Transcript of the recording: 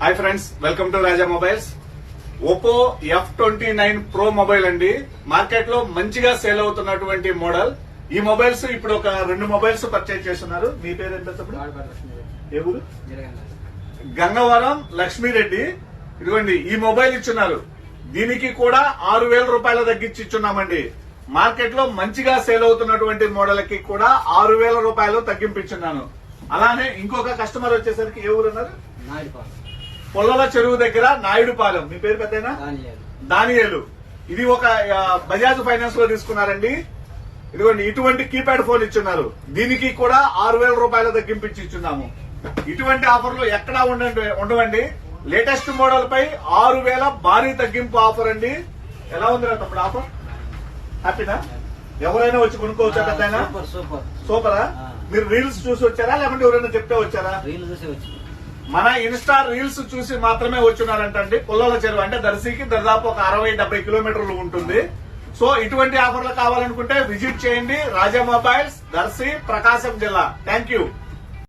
Hi friends welcome to Raja mobiles. Oppo F twenty nine pro mobile అండి. మార్కెట్లో మంచిగా sale అవుతున్నటువంటి model. ఈ మొబైల్స్ ఇప్పుడు ఒక రెండు మొబైల్స్ పర్చేజ్ చేస్తున్నారు. మీ పేరు ఎంత ఊరు? గంగవరం లక్ష్మీరెడ్డి. ఇదిగోండి ఈ మొబైల్ ఇచ్చున్నారు. దీనికి కూడా ఆరు వేల రూపాయల తగ్గించి ఇచ్చున్నామండి. మార్కెట్లో మంచిగా సేల్ అవుతున్నటువంటి మోడల్కి కూడా ఆరు వేల రూపాయలు తగ్గింపించున్నాను అలానే ఇంకొక కస్టమర్ వచ్చేసరికి ఏ ఊరు అన్నారు? పొల్లల చెరువు దగ్గర నాయుడుపాలెం. మీ పేరు పెద్దనా దానియేలు. ఇది ఒక బజాజ్ ఫైనాన్స్లో తీసుకున్నారండి. ఇదిగోండి ఇటువంటి కీప్యాడ్ ఫోన్ ఇచ్చున్నారు. దీనికి కూడా ఆరు వేల రూపాయల తగ్గింపించి ఇచ్చున్నాము. ఇటువంటి ఆఫర్లు ఎక్కడా ఉండండి ఉండవండి. లేటెస్ట్ మోడల్ పై ఆరు వేల భారీ తగ్గింపు ఆఫర్ అండి. ఎలా ఉంది తమ్ముడు ఆఫర్? హ్యాపీనా? ఎవరైనా వచ్చి కొనుక్కోవచ్చా పెద్దయినా? Super super. మీరు రీల్స్ చూసి వచ్చారా? లేకుంటే ఎవరైనా చెప్తే వచ్చారా? రీల్ చూసి వచ్చి. మన ఇన్స్టా రీల్స్ చూసి మాత్రమే వచ్చినారంటండి పుల్లల చెరువు అంటే దర్శికి దాదాపు ఒక అరవై డెబ్బై కిలోమీటర్లు ఉంటుంది. సో ఇటువంటి ఆఫర్లు కావాలనుకుంటే విజిట్ చేయండి. రాజా మొబైల్స్ దర్శి ప్రకాశం జిల్లా. Thank you.